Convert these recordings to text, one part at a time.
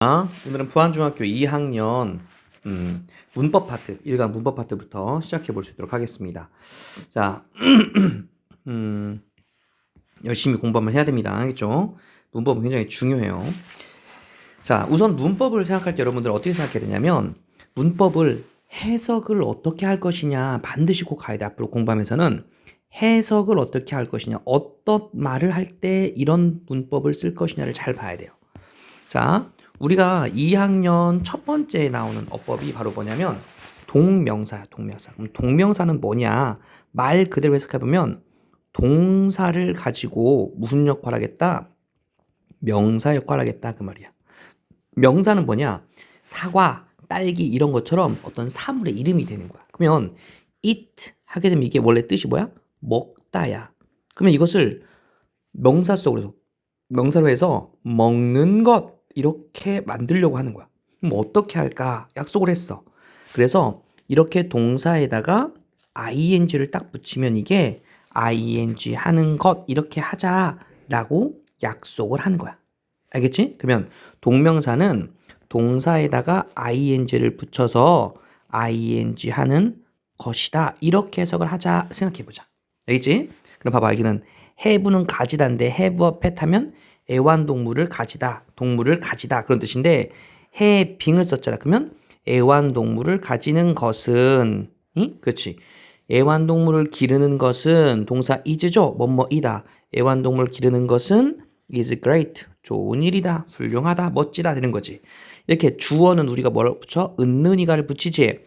아, 오늘은 부안중학교 2학년 음, 문법 파트, 일간 문법 파트부터 시작해 볼 수 있도록 하겠습니다. 자, 음, 열심히 공부 한번 해야 됩니다. 알겠죠? 문법은 굉장히 중요해요. 자, 우선 문법을 생각할 때 여러분들 어떻게 생각해야 되냐면 문법을 해석을 어떻게 할 것이냐 반드시 꼭 가야 돼. 앞으로 공부하면서는 해석을 어떻게 할 것이냐, 어떤 말을 할 때 이런 문법을 쓸 것이냐를 잘 봐야 돼요. 자, 우리가 2학년 첫 번째에 나오는 어법이 바로 뭐냐면 동명사야, 동명사. 그럼 동명사는 뭐냐? 말 그대로 해석해보면 동사를 가지고 무슨 역할을 하겠다? 명사 역할을 하겠다 그 말이야. 명사는 뭐냐? 사과, 딸기 이런 것처럼 어떤 사물의 이름이 되는 거야. 그러면 eat 하게 되면 이게 원래 뜻이 뭐야? 먹다야. 그러면 이것을 명사 속으로 명사로 해서 먹는 것 이렇게 만들려고 하는 거야. 그럼 어떻게 할까? 약속을 했어. 그래서 이렇게 동사에다가 ing를 딱 붙이면 이게 ing 하는 것 이렇게 하자라고 약속을 하는 거야. 알겠지? 그러면 동명사는 동사에다가 ing를 붙여서 ing 하는 것이다. 이렇게 해석을 하자 생각해 보자. 알겠지? 그럼 봐봐. 여기는 have는 가지다인데 have pet 하면 애완동물을 가지다. 동물을 가지다. 그런 뜻인데 having을 썼잖아. 그러면 애완동물을 가지는 것은 이? 그렇지. 애완동물을 기르는 것은 동사 is죠. 뭐뭐이다. 애완동물을 기르는 것은 is great. 좋은 일이다. 훌륭하다. 멋지다. 되는 거지. 이렇게 주어는 우리가 뭐를 붙여? 은는이가를 붙이지.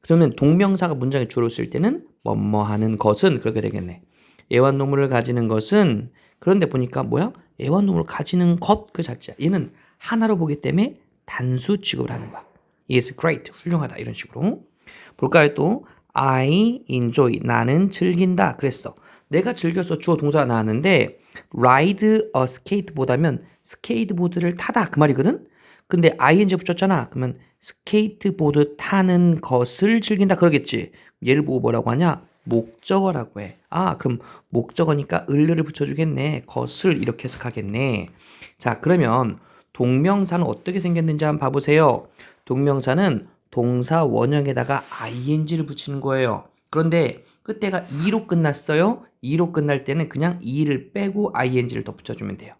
그러면 동명사가 문장에 주어를 쓸 때는 뭐뭐 하는 것은 그렇게 되겠네. 애완동물을 가지는 것은 그런데 보니까 뭐야? 애완동물을 가지는 것 그 자체야. 얘는 하나로 보기 때문에 단수 취급을 하는 거야. is great. 훌륭하다. 이런 식으로. 볼까요? 또 I enjoy. 나는 즐긴다. 그랬어. 내가 즐겨서 주어 동사가 나왔는데 ride a skate보다면 스케이트보드를 타다 그 말이거든. 근데 ing 붙였잖아. 그러면 스케이트보드 타는 것을 즐긴다 그러겠지. 얘를 보고 뭐라고 하냐? 목적어라고 해. 아, 그럼 목적어니까 을를 붙여주겠네. 것을 이렇게 해석하겠네. 자, 그러면 동명사는 어떻게 생겼는지 한번 봐보세요. 동명사는 동사 원형에다가 ing를 붙이는 거예요. 그런데 끝에가 2로 끝났어요. 2로 끝날 때는 그냥 2를 빼고 ing를 더 붙여주면 돼요.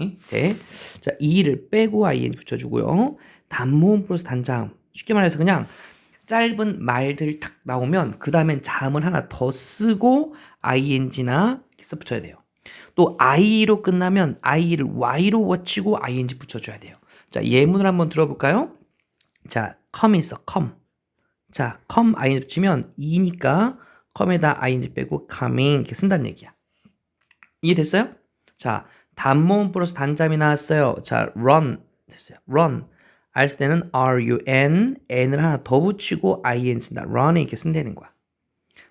응? 네. 자, 2를 빼고 ing 붙여주고요. 단모음 플러스 단자음. 쉽게 말해서 그냥 짧은 말들 탁 나오면 그 다음엔 자음을 하나 더 쓰고 ing나 써 붙여야 돼요. 또 i로 끝나면 i를 y로 워치고 ing 붙여줘야 돼요. 자 예문을 한번 들어볼까요? 자 come 있어 come. 자 come ing 붙이면 이니까 come에다 ing 빼고 coming 이렇게 쓴다는 얘기야. 이해됐어요? 자 단모음 플러스 단자음이 나왔어요. 자 run 됐어요. run 알쓸 때는 run, n을 하나 더 붙이고 in 쓴다. run에 이렇게 쓴다는 거야.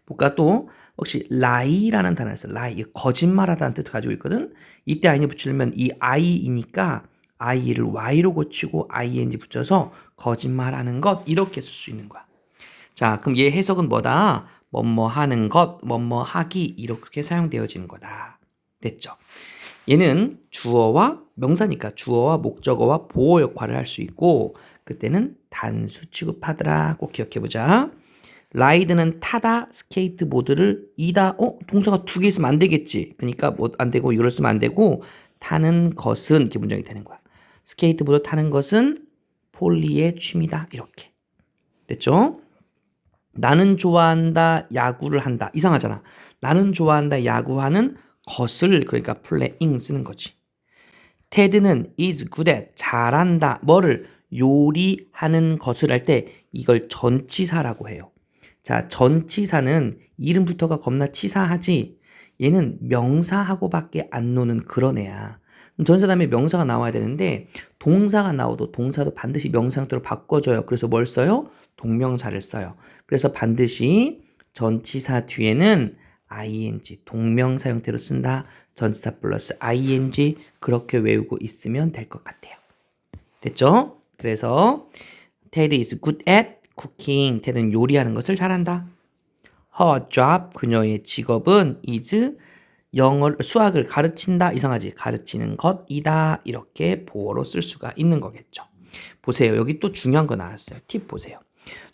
볼까 또 혹시 lie라는 단어 있어. lie 거짓말하다는 뜻을 가지고 있거든. 이때 i 붙이려면 이 i이니까 i를 y로 고치고 ing 붙여서 거짓말하는 것 이렇게 쓸 수 있는 거야. 자, 그럼 얘 해석은 뭐다? 뭐뭐 하는 것, 뭐뭐 하기 이렇게 사용되어지는 거다. 됐죠? 얘는 주어와 명사니까 주어와 목적어와 보호 역할을 할 수 있고 그때는 단수 취급하더라. 꼭 기억해 보자. 라이드는 타다 스케이트보드를 이다. 어 동사가 두 개 있으면 안 되겠지. 그러니까 뭐 안 되고 이걸 쓰면 안 되고 타는 것은 기본적이 되는 거야. 스케이트보드 타는 것은 폴리의 취미다. 이렇게 됐죠? 나는 좋아한다. 야구를 한다. 이상하잖아. 나는 좋아한다. 야구하는 것을 그러니까 playing 쓰는 거지. 테드는 is good at 잘한다. 뭐를 요리하는 것을 할 때 이걸 전치사라고 해요. 자, 전치사는 이름부터가 겁나 치사하지. 얘는 명사하고밖에 안 노는 그런 애야. 전사 다음에 명사가 나와야 되는데 동사가 나오도 동사도 반드시 명사 형태로 바꿔줘요. 그래서 뭘 써요? 동명사를 써요. 그래서 반드시 전치사 뒤에는 ing 동명사 형태로 쓴다. 전치사 플러스 ing 그렇게 외우고 있으면 될 것 같아요. 됐죠? 그래서 Ted is good at cooking. Ted는 요리하는 것을 잘한다. Her job 그녀의 직업은 is 영어 수학을 가르친다 이상하지 가르치는 것이다 이렇게 보어로 쓸 수가 있는 거겠죠. 보세요. 여기 또 중요한 거 나왔어요. 팁 보세요.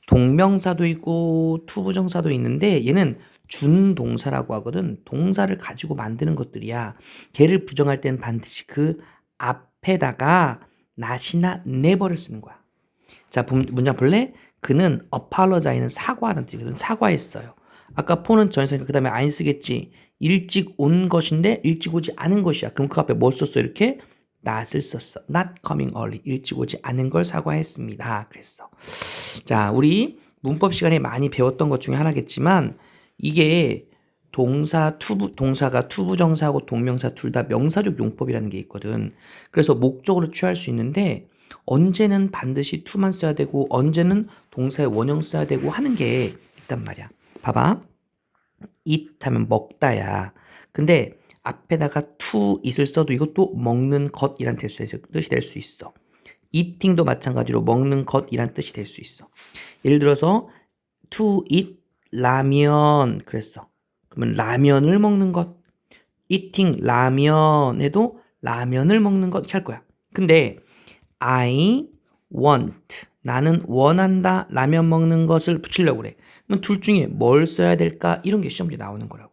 동명사도 있고 투부정사도 있는데 얘는 준 동사라고 하거든. 동사를 가지고 만드는 것들이야. 걔를 부정할 때는 반드시 그 앞에다가 not이나 never를 쓰는 거야. 자, 본- 문장 볼래? 그는 apologize는 사과하는 뜻이거든. 사과했어요. 아까 폰은 전세니까 그 다음에 안 쓰겠지. 일찍 온 것인데 일찍 오지 않은 것이야. 그럼 그 앞에 뭘 썼어? 이렇게 not을 썼어. not coming early. 일찍 오지 않은 걸 사과했습니다. 그랬어. 자, 우리 문법 시간에 많이 배웠던 것 중에 하나겠지만 이게 동사 투부 동사가 투부정사하고 동명사 둘 다 명사적 용법이라는 게 있거든. 그래서 목적으로 취할 수 있는데 언제는 반드시 투만 써야 되고 언제는 동사의 원형 써야 되고 하는 게 있단 말이야. 봐봐. eat 하면 먹다야. 근데 앞에다가 to it을 써도 이것도 먹는 것이란 뜻이 될 수 있어. eating도 마찬가지로 먹는 것이란 뜻이 될 수 있어. 예를 들어서 to eat 라면 그랬어. 그러면 라면을 먹는 것. eating 라면에도 라면을 먹는 것 이렇게 할 거야. 근데 I want 나는 원한다 라면 먹는 것을 붙이려고 그래. 그럼 둘 중에 뭘 써야 될까? 이런 게 시험지에 나오는 거라고.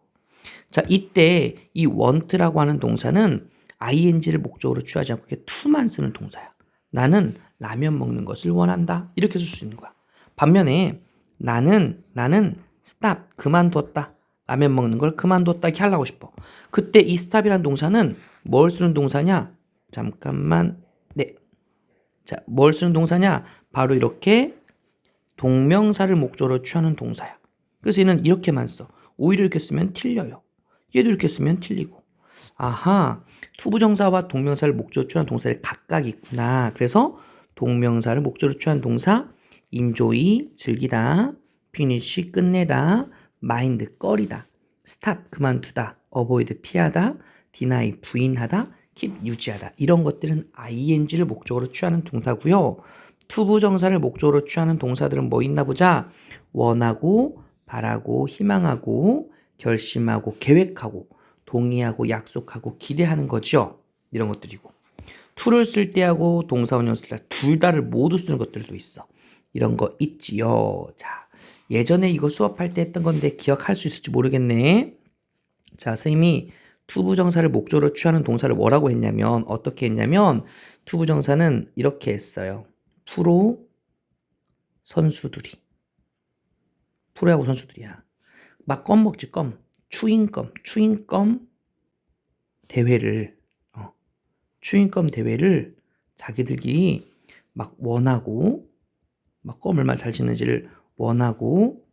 자, 이때 이 want라고 하는 동사는 ing를 목적으로 취하지 않고 이렇게 to만 쓰는 동사야. 나는 라면 먹는 것을 원한다. 이렇게 쓸 수 있는 거야. 반면에 나는 나는 stop 그만뒀다. 라면 먹는 걸 그만뒀다 이렇게 하려고 싶어. 그때 이 stop이라는 동사는 뭘 쓰는 동사냐? 잠깐만. 네. 자, 뭘 쓰는 동사냐? 바로 이렇게 동명사를 목적으로 취하는 동사야. 그래서 얘는 이렇게만 써. 오히려 이렇게 쓰면 틀려요. 얘도 이렇게 쓰면 틀리고. 아하, 투부정사와 동명사를 목적으로 취하는 동사를 각각 있구나. 그래서 동명사를 목적으로 취하는 동사 enjoy 즐기다, finish 끝내다, mind 꺼리다, stop 그만두다, avoid 피하다, deny 부인하다, keep 유지하다 이런 것들은 ing를 목적으로 취하는 동사고요. 투부 정사를 목적으로 취하는 동사들은 뭐 있나 보자. 원하고, 바라고, 희망하고, 결심하고, 계획하고, 동의하고, 약속하고, 기대하는 거죠. 이런 것들이고. to를 쓸 때하고 동사 원형 쓸 때 둘 다를 모두 쓰는 것들도 있어. 이런 거 있지요. 자, 예전에 이거 수업할 때 했던 건데 기억할 수 있을지 모르겠네. 자, 선생님이 투부정사를 목적으로 취하는 동사를 뭐라고 했냐면 어떻게 했냐면 투부정사는 이렇게 했어요. 프로 선수들이 프로야구 선수들이야. 막 껌 먹지 껌. 추인껌 추인껌 대회를 어, 추인껌 대회를 자기들끼리 막 원하고 막 껌을 얼마나 잘 짓는지를 원하고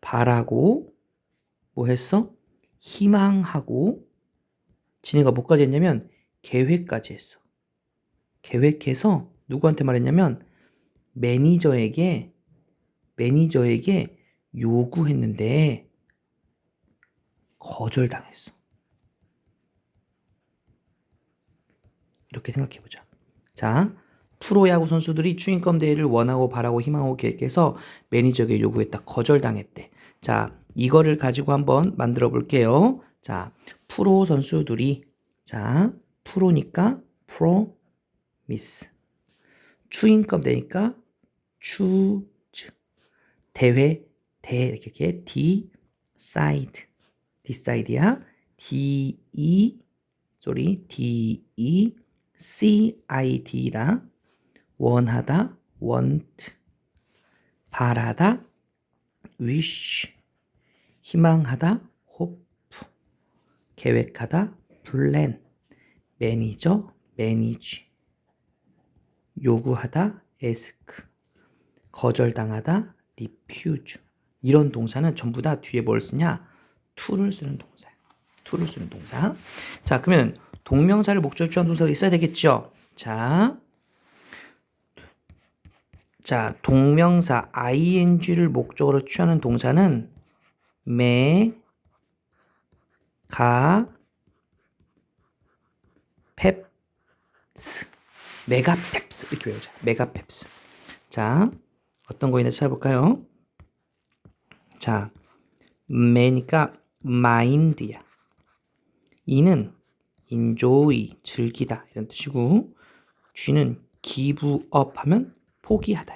바라고 뭐 했어? 희망하고 지네가 뭐까지 했냐면 계획까지 했어. 계획해서 누구한테 말했냐면 매니저에게 매니저에게 요구했는데 거절당했어. 이렇게 생각해 보자. 자, 프로야구 선수들이 추인검 대회를 원하고 바라고 희망하고 계획해서 매니저에게 요구했다. 거절당했대. 자, 이거를 가지고 한번 만들어 볼게요. 자, 프로 선수들이 자, 프로니까 프로 미스. 추인검 되니까 추즈. 대회 대 이렇게 이렇게 decide야. D E sorry D E C I D다. 원하다 want 바라다 wish 희망하다 hope 계획하다 plan 매니저 manage 요구하다 ask 거절당하다 refuse. 이런 동사는 전부 다 뒤에 뭘 쓰냐? to를 쓰는 동사야 to를 쓰는 동사. 자 그러면 동명사를 목적으로 취한 동사가 있어야 되겠죠? 자 자, 동명사 ing를 목적으로 취하는 동사는 매, 가, 펩스, 메가펩스 이렇게 외우자. 메가펩스. 자, 어떤 거 있는지 찾아볼까요? 자, 매니까 마인드야. E는 enjoy 즐기다 이런 뜻이고 G는 give up 하면 포기하다.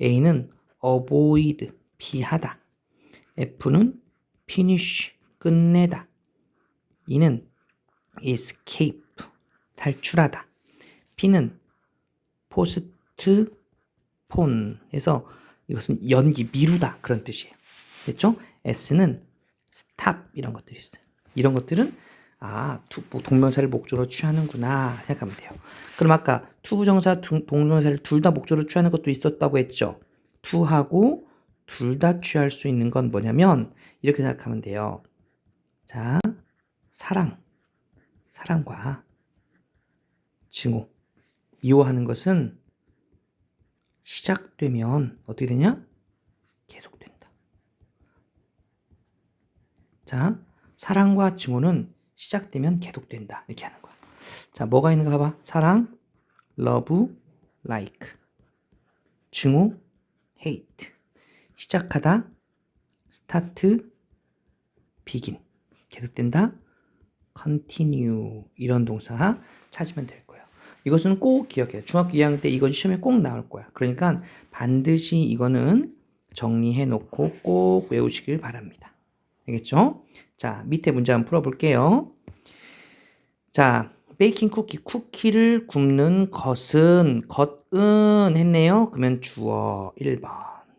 A는 avoid 피하다. F는 finish 끝내다. E는 escape 탈출하다. P는 postpone 해서 이것은 연기 미루다 그런 뜻이에요. 됐죠? S는 stop 이런 것들이 있어요. 이런 것들은 아, 투, 뭐 동명사를 목조로 취하는구나 생각하면 돼요. 그럼 아까 투부정사, 두- 동명사를 둘 다 목조로 취하는 것도 있었다고 했죠. 투하고 둘 다 취할 수 있는 건 뭐냐면 이렇게 생각하면 돼요. 자, 사랑, 사랑과 증오, 미워하는 것은 시작되면 어떻게 되냐? 계속된다. 자, 사랑과 증오는 시작되면 계속된다. 이렇게 하는 거야. 자, 뭐가 있는가 봐봐. 사랑, love, like. 증오, hate. 시작하다, start, begin. 계속된다, continue. 이런 동사 찾으면 될 거예요. 이것은 꼭 기억해요. 중학교 2학년 때 이건 시험에 꼭 나올 거야. 그러니까 반드시 이거는 정리해 놓고 꼭 외우시길 바랍니다. 알겠죠? 자, 밑에 문제 한번 풀어볼게요. 자, 베이킹 쿠키, 쿠키를 굽는 것은, 것은 했네요. 그러면 주어 1번.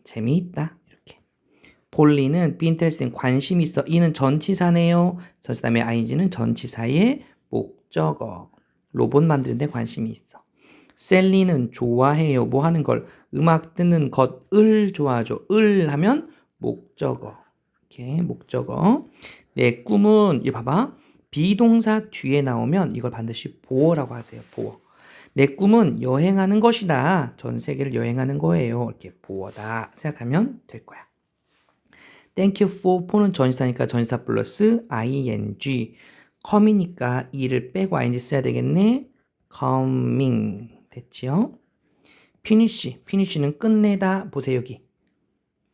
재미있다. 이렇게. 폴리는 빈텔스는 관심 있어. 이는 전치사네요. 그 다음에 ing는 전치사의 목적어. 로봇 만드는 데 관심이 있어. 셀리는 좋아해요. 뭐 하는 걸 음악 듣는 것을 좋아하죠. 을 하면 목적어. 이렇게 목적어. 내 꿈은 이 봐봐. 비동사 뒤에 나오면 이걸 반드시 보어라고 하세요. 보어. 내 꿈은 여행하는 것이다. 전 세계를 여행하는 거예요. 이렇게 보어다 생각하면 될 거야. Thank you for for는 전치사니까 전치사 플러스 ing. come이니까 이를 빼고 ing 써야 되겠네. coming 됐지요? finish. finish는 끝내다. 보세요 여기.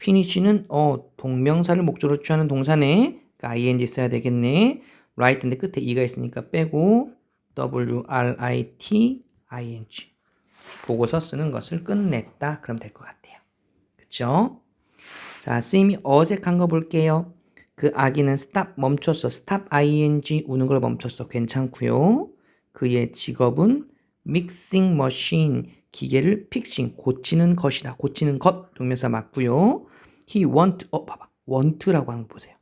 finish는 어 동명사를 목적으로 취하는 동사네. 그러니까 ing 써야 되겠네. Write인데 끝에 e가 있으니까 빼고 w r i t i n g 보고서 쓰는 것을 끝냈다. 그럼 될 것 같아요. 그쵸? 자, 쌤이 어색한 거 볼게요. 그 아기는 stop 멈췄어. stop ing 우는 걸 멈췄어. 괜찮고요. 그의 직업은 mixing machine 기계를 픽싱 고치는 것이다. 고치는 것 동명사 맞고요. he want 어 봐봐. want라고 거 보세요.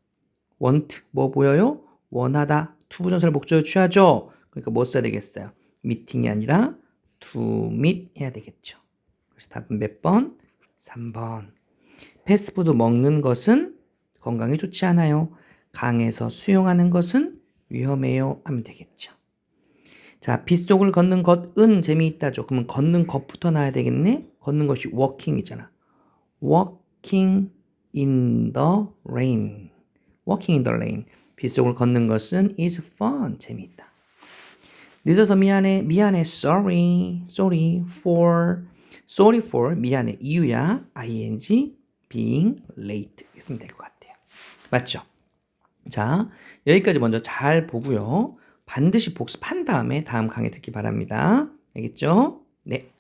want 뭐 보여요? 원하다. 투부정사를 목적으로 취하죠. 그러니까 뭐 써야 되겠어요? 미팅이 아니라 meet 해야 되겠죠. 그래서 답은 몇 번? 3번. 패스트푸드 먹는 것은 건강에 좋지 않아요. 강에서 수영하는 것은 위험해요. 하면 되겠죠. 자, 빗속을 걷는 것은 재미있다죠. 그러면 걷는 것부터 나야 되겠네? 걷는 것이 in the rain. walking in the rain. 빗속을 걷는 것은 is fun. 재미있다. 늦어서 미안해. 미안해. sorry. sorry for. sorry for. 미안해. 이유야. ing being late. 했으면 될 것 같아요. 맞죠? 자, 여기까지 먼저 잘 보고요. 반드시 복습한 다음에 다음 강의 듣기 바랍니다. 알겠죠? 네.